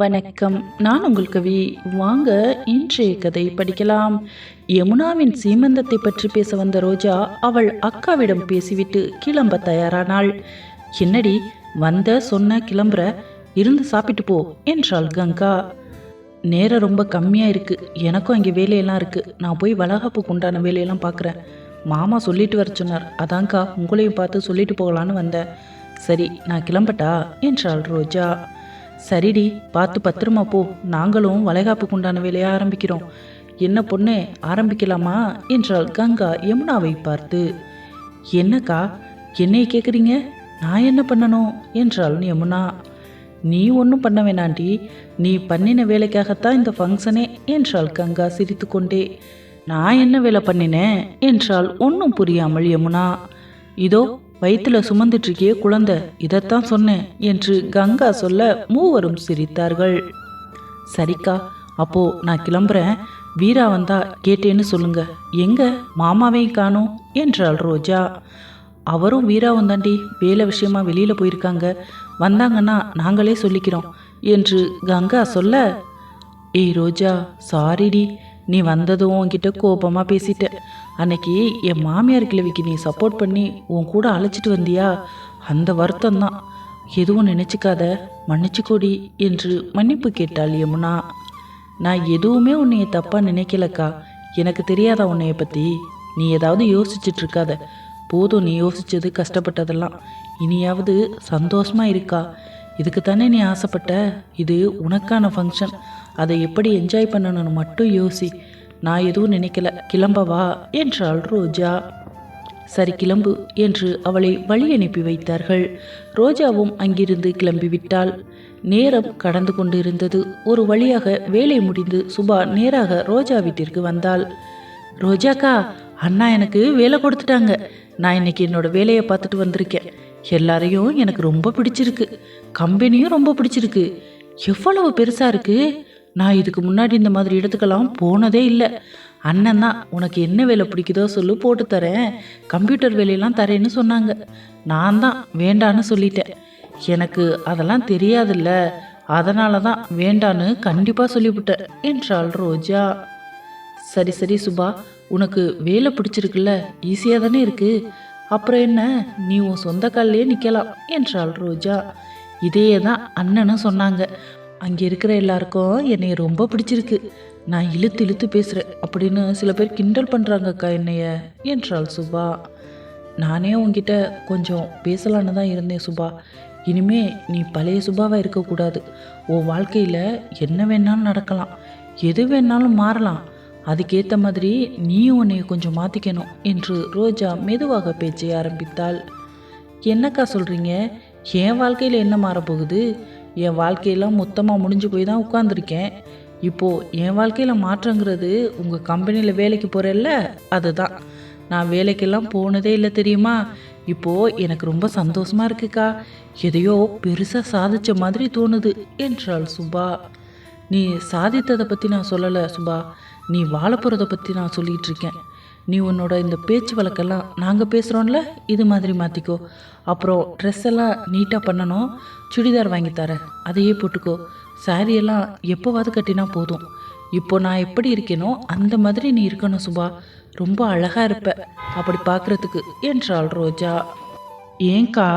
வணக்கம். நான் உங்கள் கவி. வாங்க இன்றைய கதை படிக்கலாம். யமுனாவின் சீமந்தத்தை பற்றி பேச வந்த ரோஜா அவள் அக்காவிடம் பேசிவிட்டு கிளம்ப தயாரானாள். என்னடி வந்த சொன்ன கிளம்புற இருந்து சாப்பிட்டு போ என்றாள் கங்கா. நேரம் ரொம்ப கம்மியாக இருக்குது எனக்கும் அங்கே வேலையெல்லாம் இருக்குது நான் போய் வளகாப்புக்கு உண்டான வேலையெல்லாம் பார்க்குறேன் மாமா சொல்லிட்டு வர சொன்னார். அதான்க்கா உங்களையும் பார்த்து சொல்லிட்டு போகலான்னு வந்தேன். சரி நான் கிளம்பட்டா? என்றாள் ரோஜா. சரிடி பார்த்து பத்திரமா போ. நாங்களும் வளைகாப்புக்கு உண்டான வேலையை ஆரம்பிக்கிறோம். என்ன பொண்ணு ஆரம்பிக்கலாமா? என்றாள் கங்கா யமுனாவை பார்த்து. என்னக்கா என்னைய கேட்குறீங்க நான் என்ன பண்ணணும்? என்றாள் யமுனா. நீ ஒன்றும் பண்ண வேணாண்டி. நீ பண்ணின வேலைக்காகத்தான் இந்த ஃபங்க்ஷனே என்றாள் கங்கா சிரித்துக்கொண்டே. நான் என்ன வேலை பண்ணினேன்? என்றால் ஒன்றும் புரியாமல் யமுனா. இதோ வயிற்றுல சுமந்துட்டு இருக்கியே குழந்தை இதைத்தான் சொன்னேன் என்று கங்கா சொல்ல மூவரும் சிரித்தார்கள். சரிக்கா அப்போ நான் கிளம்புறேன். வீரா வந்தா கேட்டேன்னு சொல்லுங்க. எங்க? மாமாவையும் காணும் என்றாள் ரோஜா. அவரும் வீராவும் தாண்டி வேலை விஷயமா வெளியில போயிருக்காங்க. வந்தாங்கன்னா நாங்களே சொல்லிக்கிறோம் என்று கங்கா சொல்ல ஏய் ரோஜா சாரிடி நீ வந்ததும் உன்கிட்ட கோபமாக பேசிட்ட. அன்னைக்கு என் மாமியார் கிழவிக்கு நீ சப்போர்ட் பண்ணி உன் கூட அழைச்சிட்டு வந்தியா? அந்த வருத்தம் தான் எதுவும் நினச்சிக்காத. மன்னிச்சுக்கோடி என்று மன்னிப்பு கேட்டாள் யமுனா. நான் எதுவுமே உன்னைய தப்பாக நினைக்கலக்கா. எனக்கு தெரியாதா உன்னைய பற்றி நீ ஏதாவது யோசிச்சுட்டு இருக்காத. போதும் நீ யோசிச்சது கஷ்டப்பட்டதெல்லாம். இனியாவது சந்தோஷமாக இருக்கா? இதுக்கு தானே நீ ஆசைப்பட்ட? இது உனக்கான ஃபங்க்ஷன் அதை எப்படி என்ஜாய் பண்ணணும்னு மட்டும் யோசி. நான் எதுவும் நினைக்கல. கிளம்பவா? என்றாள் ரோஜா. சரி கிளம்பு என்று அவளை வழி அனுப்பி வைத்தார்கள். ரோஜாவும் அங்கிருந்து கிளம்பிவிட்டாள். நேரம் கடந்து கொண்டிருந்தது. ஒரு வழியாக வேலை முடிந்து சுபா நேராக ரோஜா வீட்டிற்கு வந்தாள். ரோஜாக்கா அண்ணா எனக்கு வேலை கொடுத்துட்டாங்க. நான் இன்னைக்கு என்னோட வேலையை பார்த்துட்டு வந்திருக்கேன். எல்லாரையும் எனக்கு ரொம்ப பிடிச்சிருக்கு. கம்பெனியும் ரொம்ப பிடிச்சிருக்கு. எவ்வளவு பெருசா இருக்கு? நான் இதுக்கு முன்னாடி இந்த மாதிரி இடத்துக்கெல்லாம் போனதே இல்லை. அண்ணன் தான் உனக்கு என்ன வேலை பிடிக்குதோ சொல்லு போட்டு தரேன். கம்ப்யூட்டர் வேலையெல்லாம் தரேன்னு சொன்னாங்க. நான் தான் வேண்டான்னு சொல்லிட்டேன். எனக்கு அதெல்லாம் தெரியாதுல்ல. அதனால தான் வேண்டான்னு கண்டிப்பாக சொல்லிவிட்டேன் என்றாள் ரோஜா. சரி சரி சுபா உனக்கு வேலை பிடிச்சிருக்குல்ல ஈஸியாக தானே இருக்குது அப்புறம் என்ன நீ உன் சொந்த கால்லையே நிற்கலாம் என்றாள் ரோஜா. இதையே தான் அண்ணனும் சொன்னாங்க. அங்கே இருக்கிற எல்லாருக்கும் என்னை ரொம்ப பிடிச்சிருக்கு. நான் இழுத்து இழுத்து பேசுகிறேன் அப்படின்னு சில பேர் கிண்டல் பண்ணுறாங்கக்கா என்னைய என்றாள் சுபா. நானே உங்ககிட்ட கொஞ்சம் பேசலான்னு தான் இருந்தேன் சுபா. இனிமே நீ பழைய சுபாவாக இருக்கக்கூடாது. உன் வாழ்க்கையில் என்ன வேணாலும் நடக்கலாம். எது வேணாலும் மாறலாம். அதுக்கேற்ற மாதிரி நீயும் உன்னைய கொஞ்சம் மாற்றிக்கணும் என்று ரோஜா மெதுவாக பேச்சை ஆரம்பித்தாள். என்னக்கா சொல்கிறீங்க என் வாழ்க்கையில் என்ன மாறப்போகுது? என் வாழ்க்கையெல்லாம் மொத்தமாக முடிஞ்சு போய் தான் உட்காந்துருக்கேன் இப்போது என் வாழ்க்கையில் மாற்றங்கிறது உங்கள் கம்பெனியில் வேலைக்கு போகிறல்ல அதுதான். நான் வேலைக்கெல்லாம் போனதே இல்லை தெரியுமா? இப்போது எனக்கு ரொம்ப சந்தோஷமாக இருக்குக்கா. எதையோ பெருசாக சாதித்த மாதிரி தோணுது என்றாள் சுபா. நீ சாதித்ததை பற்றி நான் சொல்லலை சுபா. நீ வாழ போகிறத பற்றி நான் சொல்லிகிட்டு இருக்கேன். நீ உன்னோட இந்த பேச்சு வழக்கெல்லாம் நாங்கள் பேசுகிறோம்ல இது மாதிரி மாற்றிக்கோ அப்புறம் ட்ரெஸ் எல்லாம் நீட்டாக பண்ணணும் சுடிதார் வாங்கி தரேன் அதையே போட்டுக்கோ. சாரியெல்லாம் எப்போவாது கட்டினா போதும். இப்போ நான் எப்படி இருக்கேனோ அந்த மாதிரி நீ இருக்கணும் சுபா. ரொம்ப அழகாக இருப்ப. அப்படி பார்க்குறதுக்கு என்றாள் ரோஜா. ஏங்கா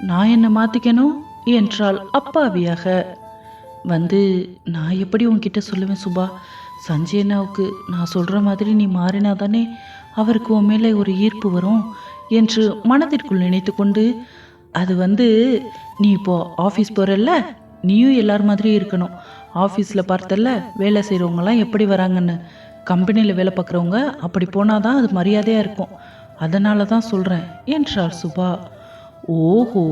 நான் என்ன மாற்றிக்கணும் என்றாள் அப்பாவியாக. வந்து நான் எப்படி உன்கிட்ட சொல்லுவேன் சுபா? சஞ்சய் அண்ணாவுக்கு நான் சொல்கிற மாதிரி நீ மாறினா தானே அவருக்கு உன் மேலே ஒரு ஈர்ப்பு வரும் என்று மனதிற்குள் நினைத்து கொண்டு அது வந்து நீ இப்போ ஆஃபீஸ் போகிறல்ல நீயும் எல்லார் மாதிரியும் இருக்கணும். ஆஃபீஸில் பார்த்தல்ல வேலை செய்கிறவங்கலாம் எப்படி வராங்கன்னு. கம்பெனியில் வேலை பார்க்குறவங்க அப்படி போனால் தான் அது மரியாதையாக இருக்கும். அதனால தான் சொல்கிறேன் என்றார் சுபா. ஓஹோ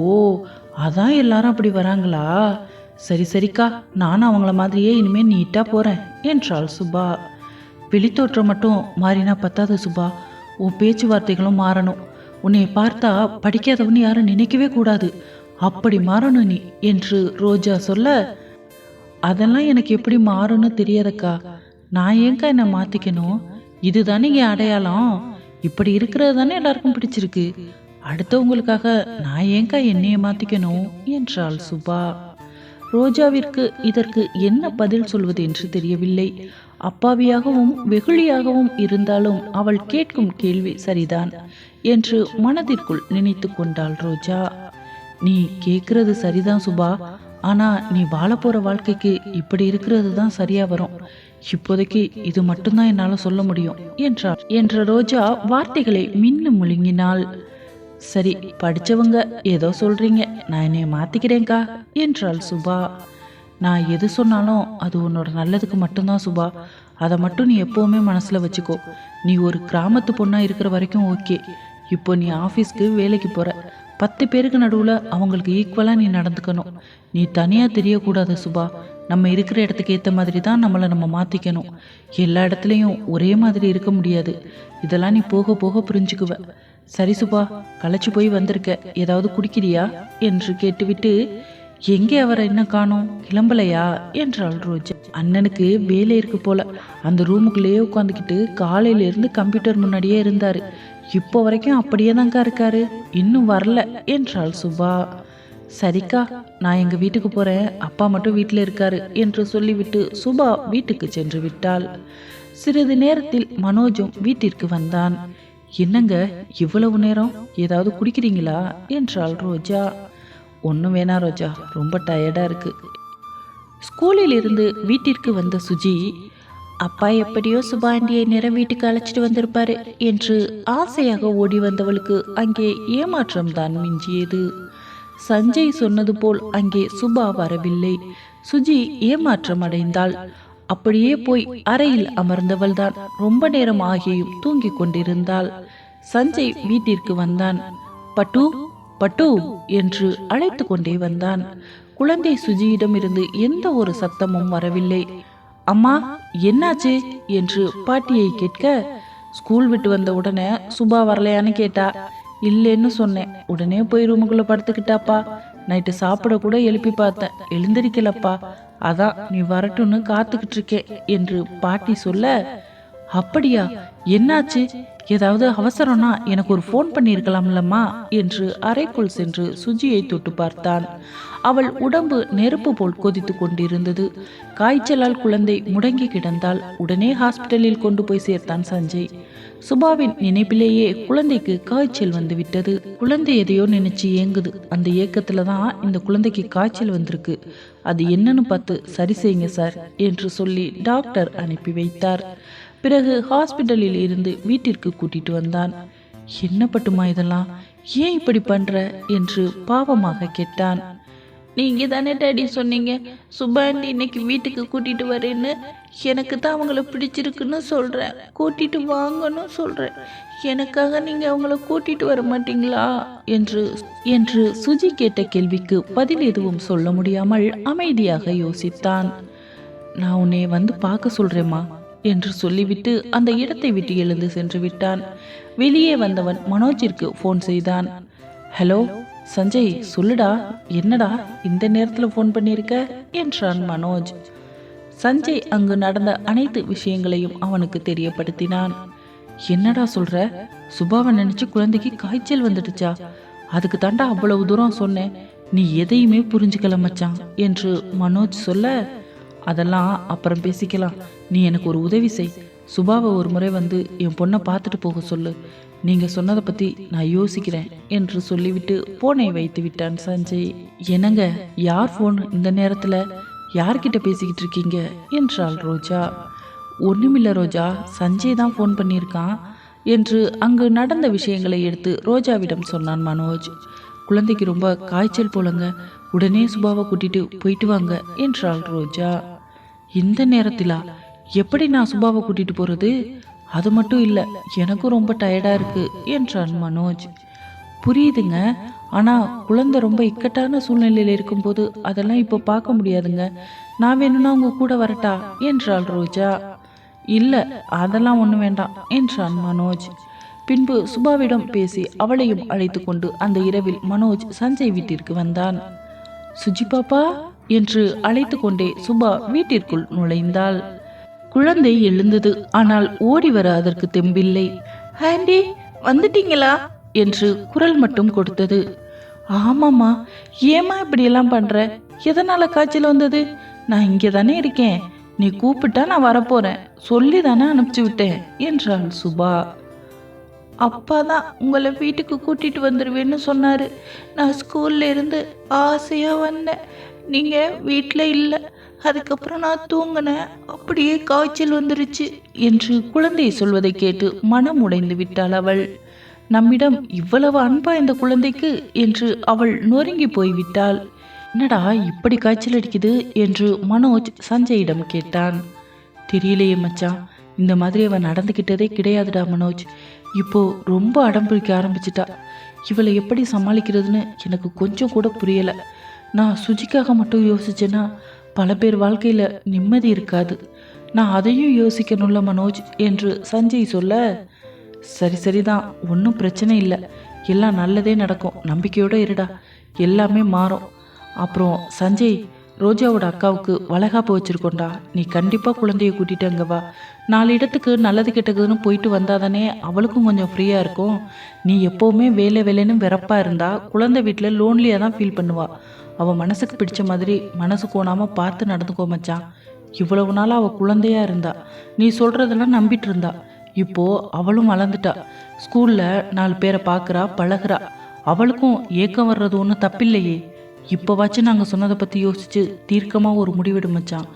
அதான் எல்லாரும் அப்படி வராங்களா? சரி சரிக்கா நானும் அவங்கள மாதிரியே இனிமேல் நீட்டாக போகிறேன் என்றாள் சுபா. வெளித்தோற்றம் மட்டும் மாறினா பத்தாது சுபா. உன் பேச்சுவார்த்தைகளும் மாறணும். உன்னை பார்த்தா படிக்காதவன்னு யாரும் நினைக்கவே கூடாது. அப்படி மாறணும் நீ என்று ரோஜா சொல்ல அதெல்லாம் எனக்கு எப்படி மாறும்னு தெரியாதக்கா. நான் ஏங்கா என்னை மாற்றிக்கணும் இதுதானே என் அடையாளம். இப்படி இருக்கிறது தானே எல்லாருக்கும் பிடிச்சிருக்கு. அடுத்தவங்களுக்காக நான் ஏங்கா என்னைய மாற்றிக்கணும் என்றாள் சுபா. ரோஜாவிற்கு இதற்கு என்ன பதில் சொல்வது என்று தெரியவில்லை. அப்பாவியாகவும் வெகுளியாகவும் இருந்தாலும் அவள் கேட்கும் கேள்வி சரிதான் என்று மனதிற்குள் நினைத்து கொண்டாள் ரோஜா. நீ கேட்கறது சரிதான் சுபா. ஆனா நீ வாழ போற வாழ்க்கைக்கு இப்படி இருக்கிறது தான் சரியா வரும். இப்போதைக்கு இது மட்டும்தான் என்னால சொல்ல முடியும் என்றார் என்ற ரோஜா வார்த்தைகளை மின்னும் முழுங்கினாள். சரி படிச்சவங்க ஏதோ சொல்றீங்க. நான் என்னைய மாத்திக்கிறேன்க்கா என்றாள் சுபா. நான் எது சொன்னாலும் அது உன்னோட நல்லதுக்கு மட்டும்தான் சுபா. அதை மட்டும் நீ எப்போவுமே மனசில் வச்சுக்கோ. நீ ஒரு கிராமத்து பொண்ணாக இருக்கிற வரைக்கும் ஓகே. இப்போ நீ ஆஃபீஸ்க்கு வேலைக்கு போகிற பத்து பேருக்கு நடுவில் அவங்களுக்கு ஈக்குவலாக நீ நடந்துக்கணும். நீ தனியாக தெரியக்கூடாது சுபா. நம்ம இருக்கிற இடத்துக்கு ஏற்ற மாதிரி தான் நம்மளை நம்ம மாற்றிக்கணும் எல்லா இடத்துலையும் ஒரே மாதிரி இருக்க முடியாது. இதெல்லாம் நீ போக போக புரிஞ்சுக்குவ. சரி சுபா களைச்சி போய் வந்திருக்க. ஏதாவது குடிக்கிறியா? என்று கேட்டுவிட்டு எங்கே அவரை என்ன காணோம்? கிளம்பலையா? என்றாள் ரோஜா. அண்ணனுக்கு வேலை இருக்கு போல. அந்த ரூமுக்குள்ளேயே உட்காந்துக்கிட்டு காலையில இருந்து கம்ப்யூட்டர் முன்னாடியே இருந்தாரு. இப்போ வரைக்கும் அப்படியே தான்க்கா இருக்காரு. இன்னும் வரல என்றாள் சுபா. சரிக்கா நான் எங்க வீட்டுக்கு போறேன். அப்பா மட்டும் வீட்டில் இருக்காரு என்று சொல்லிவிட்டு சுபா வீட்டுக்கு சென்று விட்டாள். சிறிது நேரத்தில் மனோஜும் வீட்டிற்கு வந்தான். என்னங்க இவ்வளவு நேரம்? ஏதாவது குடிக்கிறீங்களா? என்றாள் ரோஜா. ஒன்றும் வேணா ரோஜா. ரொம்ப டயர்டாக இருக்குது ஸ்கூலில் இருந்து வீட்டிற்கு வந்த சுஜி அப்பா எப்படியோ சுபாண்டியை நேரம் வீட்டுக்கு அழைச்சிட்டு வந்திருப்பாரு என்று ஆசையாக ஓடி வந்தவளுக்கு அங்கே ஏமாற்றம் தான் மிஞ்சியது. சஞ்சய் சொன்னது போல் அங்கே சுபா வரவில்லை. சுஜி ஏமாற்றம் அடைந்தாள். அப்படியே போய் அறையில் அமர்ந்தவள்தான். ரொம்ப நேரம் ஆகியும் தூங்கிக் கொண்டிருந்தாள். சஞ்சய் வீட்டிற்கு வந்தான். பட்டு பட்டு என்று அழைத்து கொண்டே வந்தான். குழந்தை சுஜியிடமிருந்து எந்த ஒரு சத்தமும் வரவில்லை. அம்மா என்னாச்சு? என்று பாட்டியை கேட்க ஸ்கூல் விட்டு வந்த உடனே சுபா வரலையான்னு கேட்டா இல்லைன்னு சொன்னேன். உடனே போய் ரூமுக்குள்ள படுத்துக்கிட்டாப்பா. நைட்டு சாப்பிட கூட எழுப்பி பார்த்தேன். எழுந்திருக்கலப்பா. அதான் நீ வரட்டும்னு காத்துக்கிட்டு இருக்கேன் என்று பாட்டி சொல்ல அப்படியா? என்னாச்சு? ஏதாவது அவசரம்னா எனக்கு ஒரு ஃபோன் பண்ணியிருக்கலாம்லம்மா என்று அறைக்குள் சென்று சுஜியை தொட்டு பார்த்தான். அவள் உடம்பு நெருப்பு போல் கொதித்து கொண்டிருந்தது. காய்ச்சலால் குழந்தை முடங்கி கிடந்தால் உடனே ஹாஸ்பிட்டலில் கொண்டு போய் சேர்த்தான் சஞ்சய். சுபாவின் நினைப்பிலேயே குழந்தைக்கு காய்ச்சல் வந்து விட்டது குழந்தை எதையோ நினைச்சு ஏங்குது. அந்த ஏக்கத்தில் தான் இந்த குழந்தைக்கு காய்ச்சல் வந்திருக்கு. அது என்னன்னு பார்த்து சரி செய்யுங்க சார் என்று சொல்லி டாக்டர் அனுப்பி வைத்தார். பிறகு ஹாஸ்பிட்டலில் இருந்து வீட்டிற்கு கூட்டிட்டு வந்தான். என்ன பட்டுமா இதெல்லாம்? ஏன் இப்படி பண்ற? என்று பாவமாக கேட்டான். நீங்க தானே டேடி சொன்னீங்க. சுபாண்டி இன்னைக்கு வீட்டுக்கு கூட்டிட்டு வரேன்னு. எனக்கு தான் அவங்கள பிடிச்சிருக்குன்னு சொல்றேன் கூட்டிட்டு வாங்கன்னு சொல்றேன் எனக்காக நீங்க அவங்கள கூட்டிட்டு வர மாட்டீங்களா? என்று என்று சுஜி கேட்ட கேள்விக்கு பதில் எதுவும் சொல்ல முடியாமல் அமைதியாக யோசித்தான். நான் உன்னை வந்து பார்க்க சொல்றேம்மா. என்று சொல்லிவிட்டு அந்த இடத்தை விட்டு எழுந்து சென்று விட்டான். வெளியே வந்தவன் மனோஜிற்கு ஃபோன் செய்தான். ஹலோ சஞ்சய் சொல்லுடா என்னடா இந்த நேரத்தில் ஃபோன் பண்ணியிருக்க? என்றான் மனோஜ். சஞ்சய் அங்கு நடந்த அனைத்து விஷயங்களையும் அவனுக்கு தெரியப்படுத்தினான். என்னடா சொல்ற? சுபாவை நினைச்சு குழந்தைக்கு காய்ச்சல் வந்துடுச்சா? அதுக்கு தாண்டா அவ்வளவு தூரம் சொன்னேன். நீ எதையுமே புரிஞ்சுக்கல மச்சான் என்று மனோஜ் சொல்ல அதெல்லாம் அப்புறம் பேசிக்கலாம். நீ எனக்கு ஒரு உதவி செய். சுபாவை ஒரு முறை வந்து என் பொண்ணை பார்த்துட்டு போக சொல்லு. நீங்கள் சொன்னதை பற்றி நான் யோசிக்கிறேன் என்று சொல்லிவிட்டு ஃபோனை வைத்து விட்டான் சஞ்சய். என்னங்க யார் ஃபோன் இந்த நேரத்தில்? யார்கிட்ட பேசிக்கிட்டு இருக்கீங்க? என்றாள் ரோஜா. ஒன்றுமில்ல ரோஜா சஞ்சய் தான் ஃபோன் பண்ணியிருக்கான் என்று அங்கு நடந்த விஷயங்களை எடுத்து ரோஜாவிடம் சொன்னான் மனோஜ். குழந்தைக்கு ரொம்ப காய்ச்சல் போலங்க. உடனே சுபாவை கூட்டிட்டு போயிட்டு வாங்க என்றாள் ரோஜா. இந்த நேரத்திலா? எப்படி நான் சுபாவை கூட்டிட்டு போறது? அது மட்டும் இல்லை எனக்கும் ரொம்ப டயர்டா இருக்கு என்றான் மனோஜ். புரியுதுங்க ஆனா குழந்தை ரொம்ப இக்கட்டான சூழ்நிலையில் இருக்கும்போது அதெல்லாம் இப்போ பார்க்க முடியாதுங்க. நான் வேணும்னா உங்க கூட வரட்டா? என்றாள் ரோஜா. இல்ல அதெல்லாம் ஒன்றும் வேண்டாம் என்றான் மனோஜ். பின்பு சுபாவிடம் பேசி அவளையும் அழைத்து கொண்டு அந்த இரவில் மனோஜ் சஞ்சய் வீட்டிற்கு வந்தான். சுஜி பாப்பா என்று அழைத்து கொண்டே சுபா வீட்டிற்குள் நுழைந்தாள். குழந்தை எழுந்தது ஆனால் ஓடி வர அதற்கு தெம்பில்லை. ஹாண்டி வந்துட்டீங்களா? என்று குரல் மட்டும் கொடுத்தது. ஆமாம்மா ஏம்மா இப்படியெல்லாம் பண்ணுற எதனால் காய்ச்சல் வந்தது? நான் இங்கே தானே இருக்கேன். நீ கூப்பிட்டா நான் வரப்போகிறேன் சொல்லி தானே அனுப்பிச்சு விட்டேன் என்றாள் சுபா. அப்பா தான் உங்களை வீட்டுக்கு கூட்டிகிட்டு வந்துடுவேன்னு சொன்னார். நான் ஸ்கூல்ல இருந்து ஆசையாக வந்தேன். நீங்கள் வீட்டில் இல்லை. அதுக்கப்புறம் நான் தூங்கினேன். அப்படியே காய்ச்சல் வந்துருச்சு என்று குழந்தை சொல்வதை கேட்டு மனம் உடைந்து விட்டாள் அவள். நம்மிடம் இவ்வளவு அன்பா இந்த குழந்தைக்கு? என்று அவள் நொறுங்கி போய்விட்டாள். என்னடா இப்படி காய்ச்சல் அடிக்குது? என்று மனோஜ் சஞ்சயிடம் கேட்டான். தெரியலையே மச்சான் இந்த மாதிரி அவன் நடந்துக்கிட்டதே கிடையாதுடா மனோஜ். இப்போ ரொம்ப அடம் பிடிக்க ஆரம்பிச்சிட்டா. இவளை எப்படி சமாளிக்கிறதுன்னு எனக்கு கொஞ்சம் கூட புரியலை. நான் சுஜிக்காக மட்டும் யோசிச்சேன்னா பல பேர் வாழ்க்கையில் நிம்மதி இருக்காது. நான் அதையும் யோசிக்கணும்ல மனோஜ் என்று சஞ்சய் சொல்ல சரி சரிதான். ஒன்றும் பிரச்சனை இல்லை. எல்லாம் நல்லதே நடக்கும். நம்பிக்கையோடு இருடா. எல்லாமே மாறும். அப்புறம் சஞ்சய் ரோஜாவோட அக்காவுக்கு வளகாப்பு வச்சிருக்கோண்டா நீ கண்டிப்பாக குழந்தைய கூட்டிட்டு அங்கே வா. நாலு இடத்துக்கு நல்லது கெட்டதுன்னு போயிட்டு வந்தாதானே அவளுக்கும் கொஞ்சம் ஃப்ரீயாக இருக்கும். நீ எப்போவுமே வேலை வேலைன்னு வெறப்பாக இருந்தா குழந்தை வீட்டில் லோன்லியாக தான் ஃபீல் பண்ணுவா. அவள் மனசுக்கு பிடிச்ச மாதிரி மனசு கோணாமல் பார்த்து நடந்துக்கோ மச்சான். இவ்வளவு நாள் அவள் குழந்தையா இருந்தா. நீ சொல்கிறதெல்லாம் நம்பிட்டு இருந்தா. இப்போ அவளும் வளர்ந்துட்டா. ஸ்கூலில் நாலு பேரை பார்க்குறா பழகிறா. அவளுக்கும் ஏக்கம் வர்றது ஒன்றும் தப்பில்லையே. இப்போவாச்சும் நாங்கள் சொன்னதை பற்றி யோசிச்சு தீர்க்கமாக ஒரு முடிவெடு மச்சான்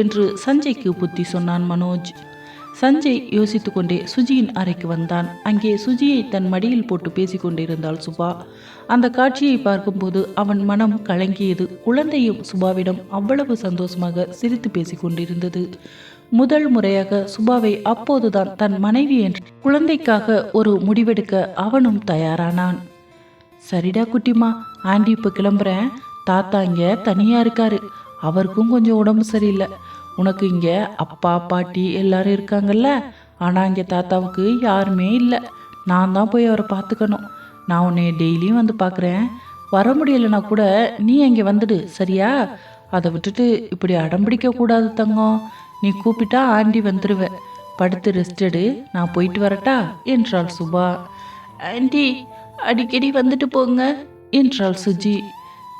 என்று சஞ்சய்க்கு புத்தி சொன்னான் மனோஜ். சஞ்சய் யோசித்து கொண்டே சுஜியின் அறைக்கு வந்தான். அங்கே சுஜியை தன் மடியில் போட்டு பேசிக்கொண்டிருந்தாள் சுபா. அந்த காட்சியை பார்க்கும்போது அவன் மனம் கலங்கியது. குழந்தையும் சுபாவிடம் அவ்வளவு சந்தோஷமாக சிரித்து பேசிக்கொண்டிருந்தது முதல் முறையாக சுபாவை அப்போதுதான் தன் மனைவி என்று குழந்தைக்காக ஒரு முடிவெடுக்க அவனும் தயாரானான். சரிடா குட்டிமா ஆண்டி இப்போ கிளம்புறேன். தாத்தா இங்கே தனியாக இருக்காரு. அவருக்கும் கொஞ்சம் உடம்பு சரியில்லை. உனக்கு இங்கே அப்பா பாட்டி எல்லாரும் இருக்காங்கல்ல? ஆனால் இங்கே தாத்தாவுக்கு யாருமே இல்லை. நான் தான் போய் அவரை பார்த்துக்கணும். நான் உன்னை டெய்லியும் வந்து பார்க்குறேன். வர முடியலைன்னா கூட நீ அங்கே வந்துடு சரியா? அதை விட்டுட்டு இப்படி அடம்பிடிக்க கூடாது தங்கம். நீ கூப்பிட்டா ஆண்டி வந்துடுவேன் படுத்து ரெஸ்ட் எடு நான் போயிட்டு வரட்டா? என்றாள் சுபா. ஆண்டி அடிக்கடி வந்துட்டு போங்க என்றாள் சுஜி.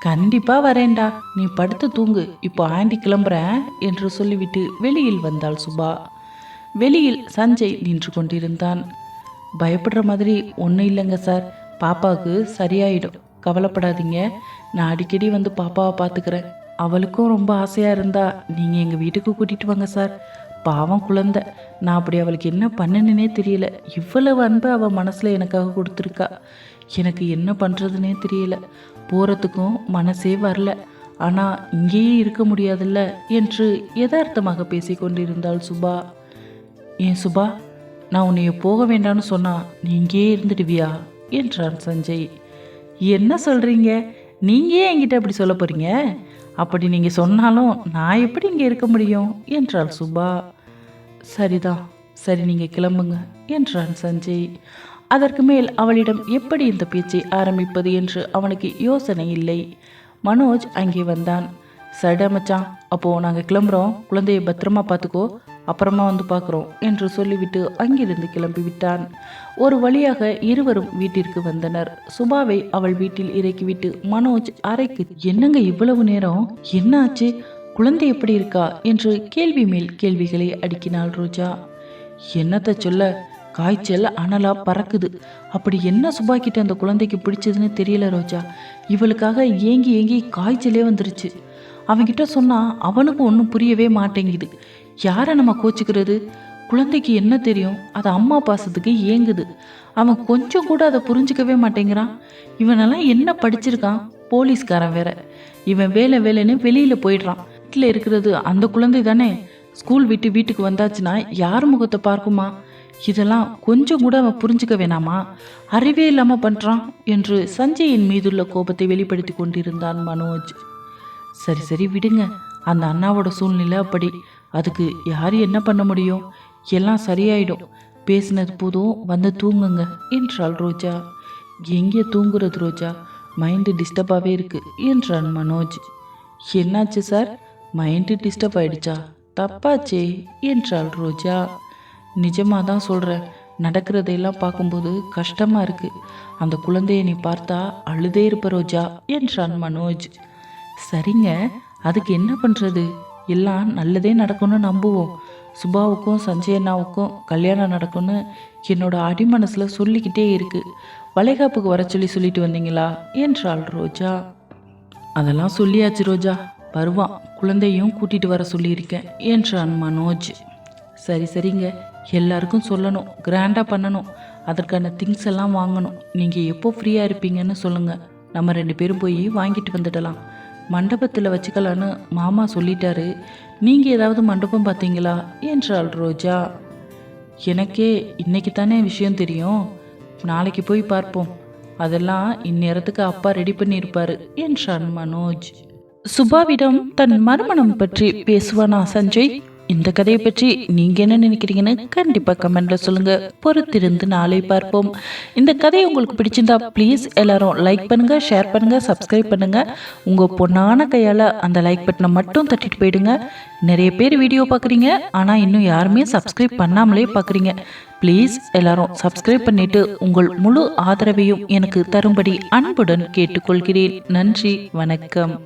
கண்டிப்பா வரேன்டா. நீ படுத்து தூங்கு. இப்போ ஆண்டி கிளம்புறேன் என்று சொல்லிவிட்டு வெளியில் வந்தாள் சுபா. வெளியில் சஞ்சய் நின்று கொண்டிருந்தான். பயப்படுற மாதிரி ஒன்றும் இல்லைங்க சார். பாப்பாவுக்கு சரியாயிடும். கவலைப்படாதீங்க. நான் அடிக்கடி வந்து பாப்பாவை பார்த்துக்கிறேன். அவளுக்கும் ரொம்ப ஆசையாக இருந்தா நீங்கள் எங்கள் வீட்டுக்கு கூட்டிகிட்டு வாங்க சார். பாவம் குழந்தை. நான் அப்படி அவளுக்கு என்ன பண்ணணுன்னே தெரியல. இவ்வளவு அன்பை அவள் மனசில் எனக்காக கொடுத்துருக்கா. எனக்கு என்ன பண்ணுறதுனே தெரியல. போகிறதுக்கும் மனசே வரல. ஆனால் இங்கேயே இருக்க முடியாதுல்ல என்று யதார்த்தமாக பேசிக்கொண்டிருந்தாள் சுபா. ஏன் சுபா நான் உன்னைய போக வேண்டாம்னு சொன்னா நீ இங்கேயே இருந்துடுவியா? என்றான் சஞ்சய். என்ன சொல்கிறீங்க நீங்கள் ஏன் என்கிட்ட அப்படி சொல்ல போகிறீங்க அப்படி நீங்கள் சொன்னாலும் நான் எப்படி இங்கே இருக்க முடியும்? என்றாள் சுபா. சரிதான் சரி நீங்கள் கிளம்புங்க என்றான் சஞ்சய். அதற்கு மேல் அவளிடம் எப்படி இந்த பேச்சை ஆரம்பிப்பது என்று அவனுக்கு யோசனை இல்லை. மனோஜ் அங்கே வந்தான். சடமச்சான் மச்சான் அப்போது நாங்கள் கிளம்புறோம். குழந்தையை பத்திரமா பார்த்துக்கோ அப்புறமா வந்து பார்க்குறோம் என்று சொல்லிவிட்டு அங்கிருந்து கிளம்பி விட்டான் ஒரு வழியாக இருவரும் வீட்டிற்கு வந்தனர். சுபாவை அவள் வீட்டில் இறக்கிவிட்டு மனோஜ் அறைக்கு என்னங்க இவ்வளவு நேரம்? என்ன ஆச்சு? குழந்தை எப்படி இருக்கா என்று கேள்வி மேல் கேள்விகளை அடுக்கினாள் ரோஜா. என்னத்த சொல்ல காய்ச்சல் அனலா பறக்குது. அப்படி என்ன சுபா கிட்ட அந்த குழந்தைக்கு பிடிச்சதுன்னு தெரியல ரோஜா. இவளுக்காக ஏங்கி ஏங்கி காய்ச்சலே வந்துருச்சு. அவன்கிட்ட சொன்னா அவனுக்கும் ஒன்றும் புரியவே மாட்டேங்குது. யாரை நம்ம கோச்சிக்கிறது? குழந்தைக்கு என்ன தெரியும்? அது அம்மா பாசத்துக்கு ஏங்குது. அவன் கொஞ்சம் கூட அதை புரிஞ்சுக்கவே மாட்டேங்கிறான். இவனெல்லாம் என்ன படிச்சிருக்கான்? போலீஸ்காரன் வேற. இவன் வேலை வேலைன்னு வெளியில போயிடுறான். வீட்டில் இருக்கிறது அந்த குழந்தை தானே? ஸ்கூல் விட்டு வீட்டுக்கு வந்தாச்சுன்னா யார் முகத்தை பார்க்குமா? இதெல்லாம் கொஞ்சம் கூட அவன் புரிஞ்சுக்க வேணாமா? அறிவே இல்லாமல் பண்ணுறான் என்று சஞ்சயின் மீதுள்ள கோபத்தை வெளிப்படுத்தி கொண்டிருந்தான் மனோஜ். சரி சரி விடுங்க. அந்த அண்ணாவோட சூழ்நிலை அப்படி. அதுக்கு யார் என்ன பண்ண முடியும்? எல்லாம் சரியாயிடும். பேசினது போதும் வந்து தூங்குங்க என்றாள் ரோஜா. எங்கே தூங்குறது ரோஜா? மைண்டு டிஸ்டர்பாகவே இருக்குது என்றான் மனோஜ். என்னாச்சு சார்? மைண்டு டிஸ்டர்ப் ஆயிடுச்சா? தப்பாச்சே என்றாள் ரோஜா. நிஜமாக தான் சொல்கிறேன் நடக்கிறதையெல்லாம் பார்க்கும்போது கஷ்டமாக இருக்கு. அந்த குழந்தையை நீ பார்த்தா அழுதே இருப்ப ரோஜா என்றான் மனோஜ். சரிங்க அதுக்கு என்ன பண்ணுறது எல்லாம் நல்லதே நடக்கும்னு நம்புவோம். சுபாவுக்கும் சஞ்சய் அண்ணாவுக்கும் கல்யாணம் நடக்கும்னு என்னோட அடிமனசில் சொல்லிக்கிட்டே இருக்கு. வளைகாப்புக்கு வர சொல்லி சொல்லிட்டு வந்தீங்களா? என்றாள் ரோஜா. அதெல்லாம் சொல்லியாச்சு ரோஜா. வருவான் குழந்தையும் கூட்டிட்டு வர சொல்லியிருக்கேன் என்றான் மனோஜ். சரி சரிங்க. எல்லாருக்கும் சொல்லணும் கிராண்டாக பண்ணணும். அதற்கான திங்ஸ் எல்லாம் வாங்கணும். நீங்கள் எப்போ ஃப்ரீயாக இருப்பீங்கன்னு சொல்லுங்கள் நம்ம ரெண்டு பேரும் போய் வாங்கிட்டு வந்துடலாம். மண்டபத்தில் வச்சுக்கலான்னு மாமா சொல்லிட்டாரு. நீங்கள் ஏதாவது மண்டபம் பார்த்தீங்களா என்றாள் ரோஜா. எனக்கே இன்னைக்கு தானே விஷயம் தெரியும். நாளைக்கு போய் பார்ப்போம். அதெல்லாம் இந்நேரத்துக்கு அப்பா ரெடி பண்ணியிருப்பார் என்றான் மனோஜ். சுபாவிடம் தன் மறுமணம் பற்றி பேசுவானா சஞ்சய்? இந்த கதையை பற்றி நீங்க என்ன நினைக்கிறீங்கன்னு கண்டிப்பா கமெண்ட்ல சொல்லுங்க. பொறுத்திருந்து நாளை பார்ப்போம். இந்த கதை உங்களுக்கு பிடிச்சிருந்தா ப்ளீஸ் எல்லாரும் லைக் பண்ணுங்க ஷேர் பண்ணுங்க சப்ஸ்கிரைப் பண்ணுங்க. உங்க பொண்ணான கையால அந்த லைக் பட்டனை மட்டும் தட்டிட்டு போயிடுங்க. நிறைய பேர் வீடியோ பார்க்குறீங்க ஆனால் இன்னும் யாருமே சப்ஸ்கிரைப் பண்ணாமலே பார்க்குறீங்க ப்ளீஸ் எல்லாரும் சப்ஸ்கிரைப் பண்ணிட்டு உங்கள் முழு ஆதரவையும் எனக்கு தரும்படி அன்புடன் கேட்டுக்கொள்கிறேன். நன்றி வணக்கம்.